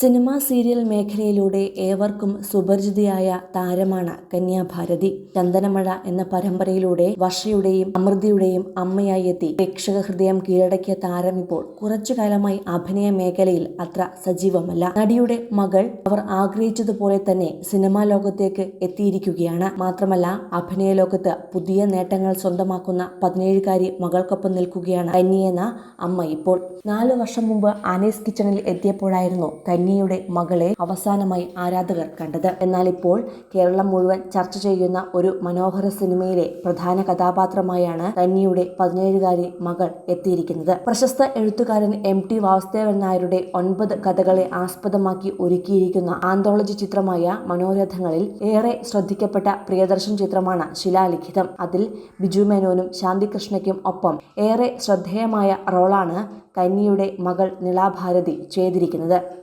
Cinema serial മേഖലയിലൂടെ ഏവർക്കും സുപരിചിതയായ താരമാണ് കന്യാഭാരതി. ചന്ദനമഴ എന്ന പരമ്പരയിലൂടെ വർഷയുടെയും അമൃതയുടെയും അമ്മയായി എത്തി. പ്രേക്ഷക ഹൃദയം കീഴടക്കിയ താരം ഇപ്പോൾ കുറച്ചു കാലമായി അഭിനയ മേഖലയിൽ അത്ര സജീവമല്ല. നടിയുടെ മകൾ അവർ ആഗ്രഹിച്ചതുപോലെ തന്നെ സിനിമാ ലോകത്തേക്ക് എത്തിയിരിക്കുകയാണ്. മാത്രമല്ല അഭിനയ ലോകത്ത് പുതിയ നേട്ടങ്ങൾ സ്വന്തമാക്കുന്ന പതിനേഴുകാരി മകൾക്കൊപ്പം നിൽക്കുകയാണ് കന്നിയെന്ന അമ്മ ഇപ്പോൾ. നാലു വർഷം മുമ്പ് അനീസ് കിച്ചണിൽ എത്തിയപ്പോഴായിരുന്നു കന്യയുടെ മകളെ അവസാനമായി ആരാധകർ കണ്ടത്. എന്നാൽ ഇപ്പോൾ കേരളം മുഴുവൻ ചർച്ച ചെയ്യുന്ന ഒരു മനോഹര സിനിമയിലെ പ്രധാന കഥാപാത്രമായാണ് കന്യയുടെ പതിനേഴുകാരി മകൾ എത്തിയിരിക്കുന്നത്. പ്രശസ്ത എഴുത്തുകാരൻ എം ടി വാസുദേവൻ നായരുടെ ഒൻപത് കഥകളെ ആസ്പദമാക്കി ഒരുക്കിയിരിക്കുന്ന ആന്തോളജി ചിത്രമായ മനോരഥങ്ങളിൽ ഏറെ ശ്രദ്ധിക്കപ്പെട്ട പ്രിയദർശൻ ചിത്രമാണ് ശിലാലിഖിതം. അതിൽ ബിജു മേനോനും ശാന്തികൃഷ്ണയ്ക്കും ഒപ്പം ഏറെ ശ്രദ്ധേയമായ റോളാണ് കന്നിയുടെ മകൾ നിളാഭാരതി ചെയ്തിരിക്കുന്നത്.